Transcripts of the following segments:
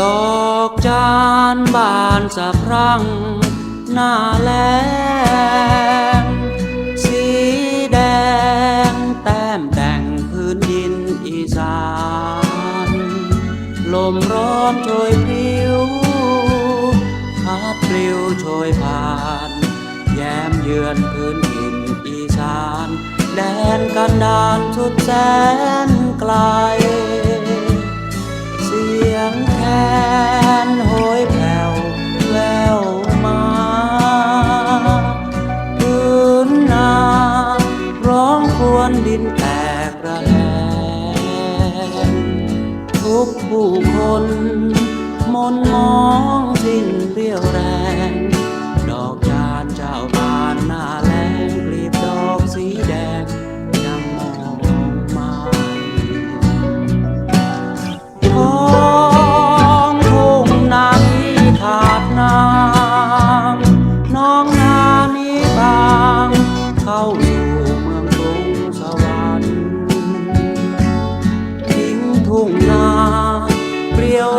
ดอกจานบานสะพรั่งหน้าแลงสีแดงแต้มแต่งพื้นดินอีสาน ลมร้อนโชยพิวพัดปลิวโชยผ่าน แย้มเยือนพื้นดินอีสาน แดนกันดานสุดแสนไกล เสียงแค ดินแตกระแหงทุกผู้คนมนมองสิ้นเรี่ยวแรง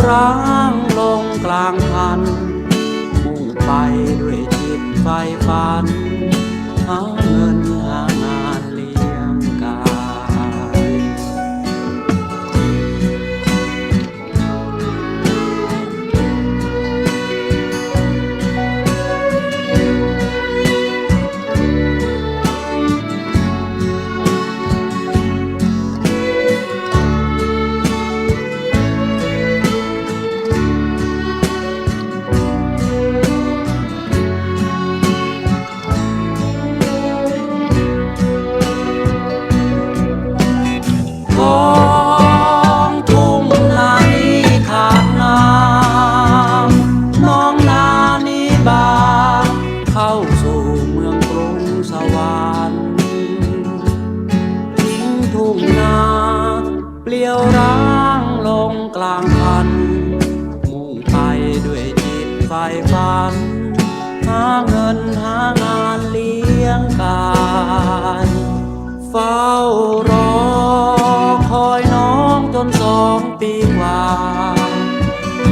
ร้างลงกลางพันมุ่งไปด้วยจิตไฟฝัน วรรค์ทิ้งทุ่งนาเปลี่ยวร้างลงกลางพัน มุ่งไปด้วยจิตไฟฝัน หาเงินหางานเลี้ยงกายเฝ้ารอคอยน้องจนสองปีกว่า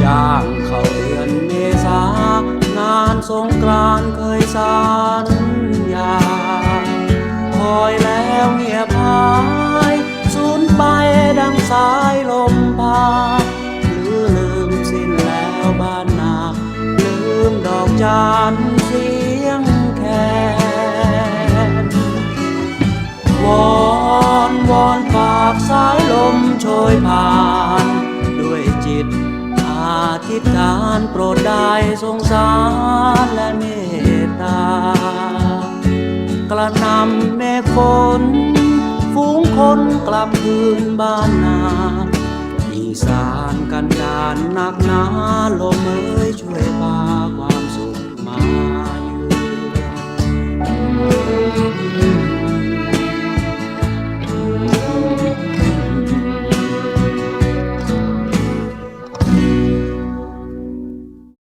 ย่างเข้าเดือนเมษางานสงกรานเคยสัญญ สายลมพาหรือลืมสิ้นแล้วบ้านนา ลืมดอกจานเสียงแคนวอนวอนฝากสายลมโชยผ่าน ด้วยจิตอธิษฐานโปรดได้สงสารและ คนกลับคืนบ้านนา อีสานกันดานหนักหนาลมเอ้ยช่วยพาความสุขมา